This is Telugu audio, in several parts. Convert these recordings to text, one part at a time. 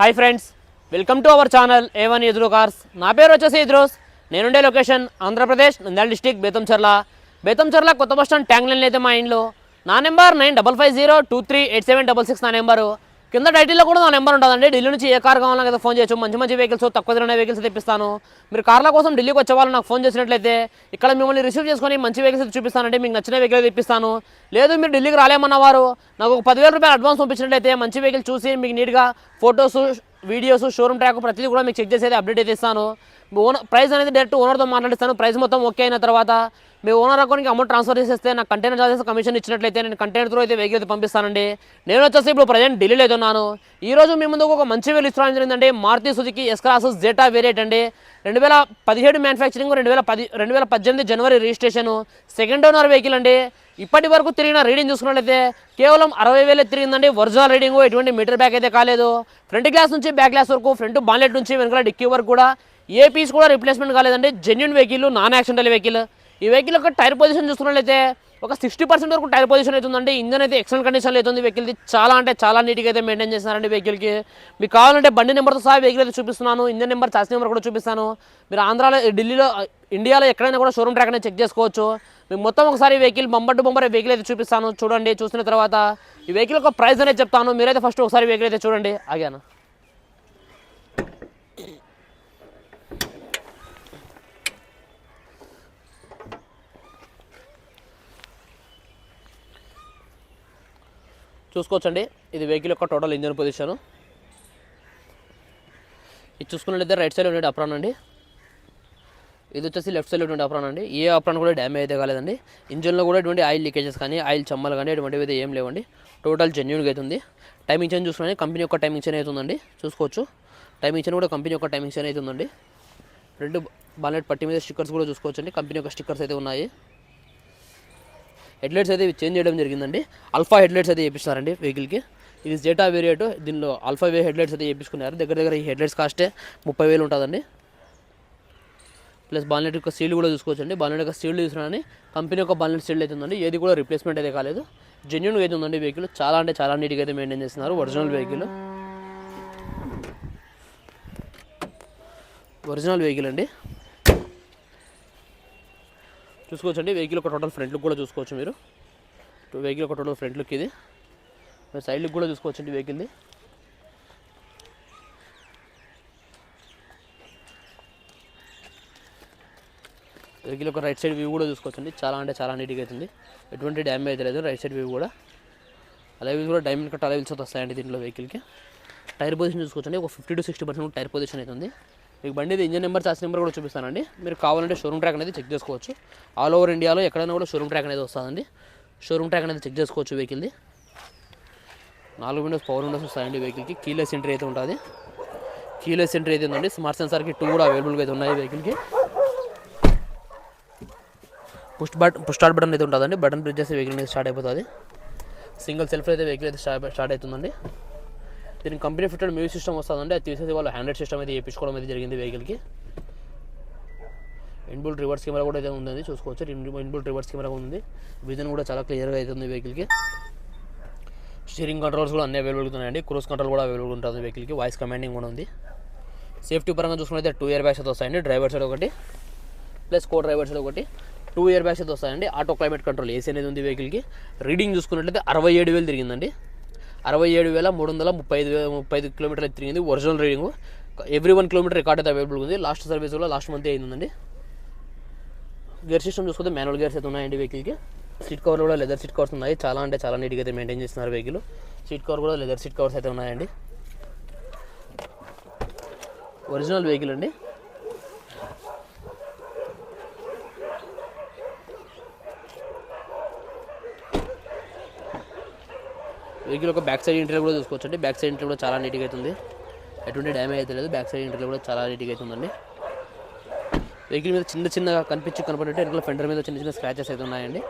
Hi friends welcome to our channel A one Eduru cars నా పేరు వచ్చేసి ఎదురోస్ నేనుండే లొకేషన్ ఆంధ్రప్రదేశ్ నంద్యాల డిస్టిక్ బేతంచర్ల బేతంచర్ల కొత్త బస్ స్టాండ్ ట్యాంగ్ లైన్ అయితే మా ఇంట్లో. నా number nine double five zero two three eight seven double six నా నెంబరు కింద టైటిల్లో కూడా నా నెంబర్ ఉంటుందండి. ఢిల్లీ నుంచి ఏ కార్ కావాలన్నా కదా ఫోన్ చేయొచ్చు. మంచి మంచి వెహికల్స్ తక్కువ ధర వెహికల్స్ తెప్పిస్తాను. మీరు కార్ల కోసం ఢిల్లీకి వచ్చే వాళ్ళు నాకు ఫోన్ చేసినట్లయితే ఇక్కడ మిమ్మల్ని రిసీవ్ చేసుకొని మంచి వెహికల్స్ చూపిస్తానంటే మీకు నచ్చిన వెహికల్ తెప్పిస్తాను. లేదు మీరు ఢిల్లీకి రాలేమన్న వారు నాకు ఒక పదివేల రూపాయలు అడ్వాన్స్ పంపించినట్లయితే మంచి వెహికల్ చూసి మీకు నీట్గా ఫొటోస్ వీడియోస్ షోరూమ్ ట్రాక్ ప్రతిదీ కూడా మీకు చెక్ చేసేది అప్డేట్ అయితే ఇస్తాను. ఓనర్ ప్రైస్ అనేది డైరెక్ట్ ఓనర్తో మాట్లాడిస్తాను. ప్రైస్ మొత్తం ఓకే అయిన తర్వాత మీ ఓనర్ అకౌంట్కి అమౌంట్ ట్రాన్స్ఫర్ చేసేస్తే నాకు కంటైనర్ చార్జెస్ కమిషన్ ఇచ్చినట్లయితే నేను కంటైనర్ త్రూ అయితే వెహికల్ అయితే పంపిస్తానండి. నేను వచ్చేసి ఇప్పుడు ప్రజెంట్ ఢిల్లీలో అయితే ఉన్నాను. ఈ రోజు మీ ముందుకు ఒక మంచి వెహికల్ ఇస్తాను జరిగిందండి. Maruti Suzuki S cross Zeta variant అండి. రెండు వేల పదిహేడు మ్యానుఫ్యాక్చరింగ్ రెండు వేల పది రెండు వేల పద్దెనిమిది జనవరి రిజిస్ట్రేషన్ సెకండ్ ఓనర్ వెహికల్ అండి. ఇప్పటి వరకు తిరిగిన రీడింగ్ చూసుకున్నట్లయితే కేవలం అరవై వేలే తిరిగిందండి. ఒరిజినల్ రీడింగ్ ఎటువంటి మీటర్ బ్యాక్ అయితే కాలేదు. ఫ్రంట్ గ్లాస్ నుంచి బ్యాక్ గ్లాస్ వరకు ఫ్రంట్ బాన్లెట్ నుంచి వెనకాల డిక్కీ వరకు కూడా ఏ పీస్ కూడా రిప్లేస్మెంట్ కాలేదండి. Genuine vehicle non accidental vehicle ఈ వెహికల్ యొక్క టైర్ పొజిషన్ చూసుకున్నట్లయితే ఒక సిక్స్టీ పర్సెంట్ వరకు టైర్ పొజిషన్ అవుతుందండి ఇంజన్ అయితే ఎక్సలెంట్ కండిషన్లో అవుతుంది వెహికల్ది చాలా అంటే చాలా నీట్గా అయితే మెయింటైన్ చేస్తున్నారండి వెహికల్కి. మీకు కావాలంటే బండి నెంబర్తో సహా వెహికల్ అయితే చూపిస్తున్నాను. ఇంజన్ నెంబర్ చార్జ్ నెంబర్ కూడా చూపిస్తాను. మీరు ఆంధ్రాలో ఢిల్లీలో ఇండియాలో ఎక్కడైనా కూడా షోరూమ్ ట్రాక్ అనేది చెక్ చేసుకోవచ్చు. మీకు మొత్తం ఒకసారి vehicle bumper to bumper vehicle అయితే చూపిస్తాను. చూడండి చూసిన తర్వాత ఈ వెహికల్ యొక్క ప్రైస్ అనేది చెప్తాను. మీరైతే ఫస్ట్ ఒకసారి వెహికల్ అయితే చూడండి. ఆగాను. చూసుకోవచ్చండి. ఇది వెహికల్ యొక్క టోటల్ ఇంజన్ పొజిషను ఇది చూసుకున్నట్లయితే రైట్ సైడ్ ఉండే అప్రాన్ అండి. ఇది వచ్చేసి లెఫ్ట్ సైడ్ ఉండే అప్రాన్ అండి. ఏ అప్రాన్ కూడా డ్యామేజ్ అయితే కాలేదండి. ఇంజన్లో కూడా ఎటువంటి ఆయిల్ లీకేజెస్ కానీ ఆయిల్ చమ్మలు కానీ ఎటువంటివి అయితే ఏం లేవండి. టోటల్ జెన్యున్గా అవుతుంది టైమింగ్ చైన్ చూసుకుని కంపెనీ యొక్క టైమింగ్ చైన్ అవుతుందండి చూసుకోవచ్చు. టైమింగ్ చైన్ కూడా కంపెనీ యొక్క టైమింగ్ చైన్ అవుతుందండి రెండు బాలెట్ పట్టి మీద స్టిక్కర్స్ కూడా చూసుకోవచ్చండి. కంపెనీ యొక్క స్టిక్కర్స్ అయితే ఉన్నాయి. హెడ్లైట్స్ అయితే చేంజ్ చేయడం జరిగిందండి. అల్ఫా హెడ్లైట్స్ అయితే చేపిస్తున్నారండి వెహికల్కి. ఇది జేటా వేరియట్ దీనిలో అల్ఫా వే హెడ్లైట్స్ అయితే చేపించుకున్నారు. దగ్గర దగ్గర ఈ హెడ్లైట్స్ కాస్టే ముప్పై వేలు ఉంటుందండి. ప్లస్ బాలెట్ యొక్క సీల్ కూడా చూసుకోవచ్చండి. బాలెట్ యొక్క సీల్ చూసినా కంపెనీ యొక్క బాలెట్ సీల్ అయితే ఉందండి. ఏది కూడా రిప్లేస్మెంట్ అయితే కాలేదు. జెన్యున్గా అయితే ఉందండి వెహికల్ చాలా అంటే చాలా నీట్గా అయితే మెయింటైన్ చేస్తున్నారు ఒరిజినల్ వెహికల్ ఒరిజినల్ వెహికల్ అండి. చూసుకోవచ్చండి. వెహికల్ ఒక టోటల్ ఫ్రంట్ లుక్ కూడా చూసుకోవచ్చు మీరు. వెహికల్ ఒక టోటల్ ఫ్రంట్ లుక్ ఇది. మీరు సైడ్ లుక్ కూడా చూసుకోవచ్చండి వెహికల్ది వెహికల్ ఒక రైట్ సైడ్ వ్యూ కూడా చూసుకోవచ్చండి. చాలా అంటే చాలా నీట్గా అవుతుంది ఎటువంటి డ్యామేజ్ లేదు. రైట్ సైడ్ వ్యూ కూడా. అలాగే కూడా డైమండ్ కట్ అలవిల్స్ వస్తాయండి దీంట్లో వెహికల్కి టైర్ పొజిషన్ చూసుకోవచ్చండి. ఒక fifty to sixty percent tyre position అవుతుంది మీకు బండి ఇంజన్ నెంబర్ చార్జ్ నెంబర్ కూడా చూపిస్తానండి. మీరు కావాలంటే షోరూమ్ ట్రాక్ అనేది చెక్ చేసుకోవచ్చు. ఆల్ ఓవర్ ఇండియాలో ఎక్కడైనా కూడా షోరూమ్ ట్రాక్ అనేది వస్తుందండి. షోరూమ్ ట్రాక్ అనేది చెక్ చేసుకోవచ్చు వెహికల్ది నాలుగు విండోస్ పవర్ విండోస్ వస్తాయండి వెహికల్కి కీలెస్ ఎంట్రీ అయితే ఉంటుంది. కీలెస్ ఎంట్రీ అయితే ఉందండి. స్మార్ట్ సెన్సార్కి టూ కూడా అవైలబుల్గా అయితే ఉన్నాయి వెహికల్కి push but push start button అయితే ఉంటుందండి. బటన్ ప్రెస్ చేస్తే వెహికల్ అనేది స్టార్ట్ అయిపోతుంది. సింగిల్ సెల్ఫ్ అయితే వెహికల్ అయితే స్టార్ట్ స్టార్ట్ అవుతుందండి. దీనికి కంపెనీ ఫిట్టెడ్ మ్యూజిక్ సిస్టమ్ వస్తుందండి. అది తీసేసి వాళ్ళు హండ్రెడ్ సిస్టమ్ అయితే చేయించుకోవడం అయితే జరిగింది వెహికల్కి. ఇన్బుల్ రివర్స్ కెమెరా కూడా అయితే ఉంది చూసుకోవచ్చు. ఇన్బుల్ రివర్స్ కెమెరా ఉంది. విజన్ కూడా చాలా క్లియర్గా అయితే ఉంది వెహికల్కి. స్టీరింగ్ కంట్రోల్స్ కూడా అన్ని అవైలబుల్ ఉన్నాయండి. క్రూస్ కంట్రోల్ కూడా అవైలబుల్ ఉంటుంది వెహికల్కి. వాయిస్ కమాండింగ్ కూడా ఉంది. సేఫ్టీ పరంగా చూసుకుంటే టూ ఇయర్ బ్యాగ్స్ అయితే వస్తాయండి. డ్రైవర్ సైడ్ ఒకటి. ప్లస్ కో డ్రైవర్ సైడ్ ఒకటి. టూ ఇయర్ బ్యాగ్స్ అయితే వస్తాయండి. ఆటో క్లైమేట్ కంట్రోల్ ఏసీ అనేది ఉంది వెహికల్కి. రీడింగ్ చూసుకున్నట్లయితే అరవై ఏడు వేలు తిరిగిందండి. అరవై ఏడు వేల మూడు వందల ముప్పై ఐదు ముప్పై ఐదు కిలోమీటర్లు తిరిగింది original reading. Every one kilometer record అయితే అవైలబుల్ ఉంది లాస్ట్ సర్వీస్ కూడా లాస్ట్ మంత్ అయిందండి? గేర్ సిస్టమ్ చూసుకుంటే మాన్యువల్ గేర్స్ అయితే ఉన్నాయండి వెహికల్కి సీట్ కవర్ కూడా లెదర్ సీట్ కవర్స్ ఉన్నాయి. చాలా అంటే చాలా నీట్గా అయితే మెయింటైన్ చేస్తున్నారు వెహికల్ సీట్ కవర్ కూడా లెదర్ సీట్ కవర్స్ అయితే ఉన్నాయండి. ఒరిజినల్ వెహికల్ అండి. వెహికల్ ఒక బ్యాక్ సైడ్ ఇంటీరియర్ కూడా చూసుకోవచ్చు అండి బ్యాక్ సైడ్ ఇంటర్ కూడా చాలా నీట్గా అవుతుంది ఎటువంటి డ్యామేజ్ అయితే లేదు. బ్యాక్ సైడ్ ఇంటర్ కూడా చాలా నీట్గా అవుతుందండి వెహికల్ మీద చిన్న చిన్నగా కనిపించి కనపడేట్టు వెనకాల ఫెండర్ మీద చిన్న చిన్న స్క్రాచెస్ అయితే ఉన్నాయండి.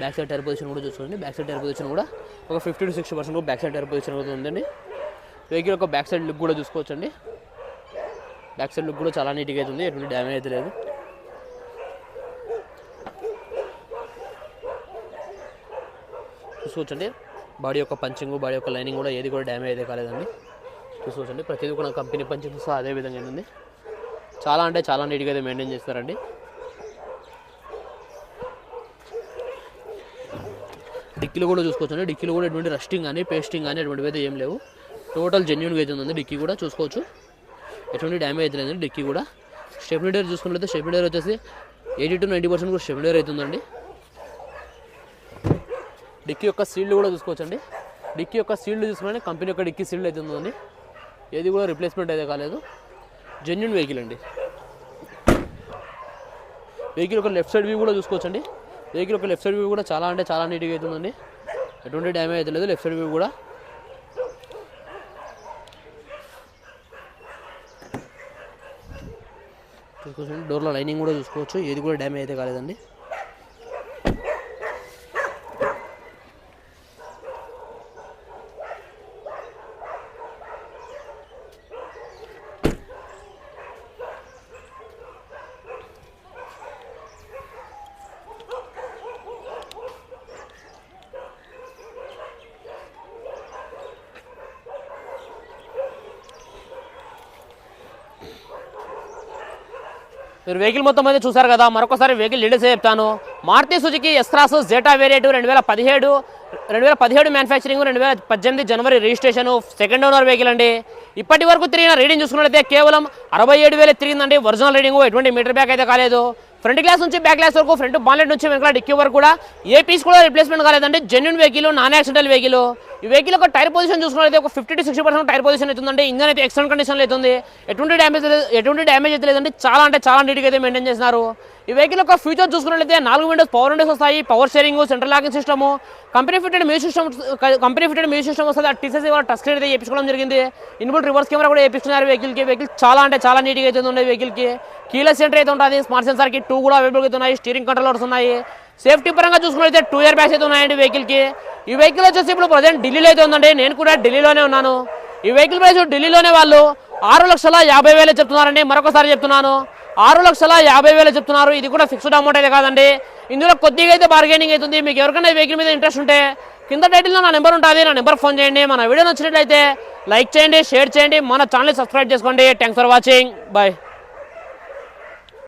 బ్యాక్ సైడ్ టైర్ పొజిషన్ కూడా చూసుకోండి. బ్యాక్ సైడ్ టైర్ పొజిషన్ కూడా ఒక fifty to sixty percent back side tyre position కూడా ఉందండి. వెహికల్ ఒక బ్యాక్ సైడ్ లుక్ కూడా చూసుకోవచ్చండి. బ్యాక్ సైడ్ లుక్ కూడా చాలా నీట్గా అవుతుంది ఎటువంటి డ్యామేజ్ అయితే లేదు. చూసుకోవచ్చండి. బాడీ యొక్క పంచింగ్ బాడీ యొక్క లైనింగ్ కూడా ఏది కూడా డ్యామేజ్ అయితే కాలేదండి. చూసుకోవచ్చండి. ప్రతిదీ కూడా కంపెనీ పంచింగ్ సో అదే విధంగా ఉంది చాలా అంటే చాలా నీట్గా అయితే మెయింటైన్ చేస్తారండి. డిక్కీలు కూడా చూసుకోవచ్చండి. డిక్కీలు కూడా ఎటువంటి రస్టింగ్ కానీ పేస్టింగ్ కానీ అటువంటివి అయితే ఏం లేవు. టోటల్ జెన్యున్గా అయితే ఉంది డిక్కీ కూడా చూసుకోవచ్చు. ఎటువంటి డ్యామేజ్ అయితే లేదండి. డిక్కీ కూడా. స్టెబిలిటర్ చూసుకున్నట్లయితే స్టెబిలిటర్ వచ్చేసి ఎయిటీ టు నైంటీ పర్సెంట్ కూడా స్టెబిలిటర్ అవుతుందండి డిక్కీ యొక్క సీల్డ్ కూడా చూసుకోవచ్చండి. డిక్కీ యొక్క సీల్డ్ చూసుకుంటే కంపెనీ యొక్క డిక్కీ సీల్డ్ అయితే ఉందండి. ఏది కూడా రిప్లేస్మెంట్ అయితే కాలేదు. జెన్యున్ వెహికల్ అండి. వెహికల్ యొక్క లెఫ్ట్ సైడ్ వ్యూ కూడా చూసుకోవచ్చండి. వెహికల్ యొక్క లెఫ్ట్ సైడ్ వ్యూ కూడా చాలా అంటే చాలా నీట్గా అవుతుందండి ఎటువంటి డ్యామేజ్ అయితే లేదు లెఫ్ట్ సైడ్ వ్యూ కూడా. చూసుకోవచ్చు డోర్లో లైనింగ్ కూడా చూసుకోవచ్చు. ఏది కూడా డ్యామేజ్ అయితే కాలేదండి. మీరు వెహికల్ మొత్తం అయితే చూసారు కదా మరొకసారి వెహికల్ డీటెయిల్స్ చెప్తాను. Maruti Suzuki S cross Zeta variant రెండు వేల పదిహేడు రెండు వేల పదిహేడు మ్యానుఫ్యాక్చరింగ్ రెండు వేల పద్దెనిమిది జనవరి రిజిస్ట్రేషన్ సెకండ్ ఓనర్ వెహికల్ అండి. ఇప్పటి వరకు తిరిగిన రీడింగ్ చూసుకున్నట్లయితే కేవలం అరవై ఏడు వేలు తిరిగిందండి. ఒరిజినల్ రీడింగ్ ఎటువంటి మీటర్ బ్యాక్ అయితే కాలేదు. ఫ్రంట్ గ్లాస్ నుంచి బ్యాక్ గ్లాస్ వరకు ఫ్రంట్ బాన్లెట్ నుంచి వెనకాల డిక్కీ వరకు కూడా ఏ పీస్ కూడా రిప్లేస్మెంట్ కాలేదండి genuine vehicle non accidental vehicle ఈ వెహికల్ ఒక టైర్ పొజిషన్ చూసుకున్నట్లయితే ఒక fifty to sixty percent tyre position అవుతుందండి. ఇంజన్ అయితే ఎక్సలెంట్ కండిషన్లో అవుతుంది. ఎటువంటి డ్యామేజ్ ఎటువంటి డ్యామేజ్ అయితే లేదండి చాలా అంటే చాలా నీట్గా అయితే మెయింటైన్ చేస్తున్నారు ఈ వెహికల్ యొక్క ఫ్యూచర్ చూసుకున్నట్లయితే నాలుగు విండోస్ పవర్ విండోస్ వస్తాయి. Power steering central locking system company fitted music system company fitted music system వస్తుంది. ఆ టీసీసీ వాళ్ళు టచ్ స్క్రీన్ అయితే చేయించుకోవడం జరిగింది. ఇన్బుల్ రివర్స్ కెమెరా కూడా వేయించుకున్నారు వెహికల్కి వెహికల్ చాలా అంటే చాలా నీట్గా అయితే ఉంది వెహికల్కి కీలర్ సెంటర్ అయితే ఉంటుంది. స్మార్ట్ సెన్సార్కి టూ కూడా అవైలబుల్ అయితే ఉన్నాయి. స్టీరింగ్ కంట్రోలర్స్ ఉన్నాయి. సేఫ్టీ పరంగా చూసుకున్నట్లయితే టూ ఇయర్ బ్యాగ్స్ అయితే ఉన్నాయండి వెహికల్కి ఈ వెహికల్ వచ్చేసి ఇప్పుడు ప్రజెంట్ ఢిల్లీలో అయితే ఉందండి. నేను కూడా ఢిల్లీలోనే ఉన్నాను. ఈ వెహికల్ ప్రైస్ ఢిల్లీలోనే వాళ్ళు ఆరు లక్షల యాభై వేలు చెప్తున్నారండి. మరొకసారి చెప్తున్నాను. ఆరు లక్షల యాభై వేలు చెప్తున్నారు. ఇది కూడా ఫిక్స్డ్ అమౌంట్ అయితే కాదండి. ఇందులో కొద్దిగా అయితే బార్గెనింగ్ అవుతుంది. మీకు ఎవరికైనా వెహికల్ మీద ఇంట్రెస్ట్ ఉంటే కింద టైటిల్లో నా నెంబర్ ఉంటుంది. నా నెంబర్ ఫోన్ చేయండి. మన వీడియో నచ్చినట్లయితే లైక్ చేయండి షేర్ చేయండి. మన ఛానల్ సబ్స్క్రైబ్ చేసుకోండి. Thanks for watching bye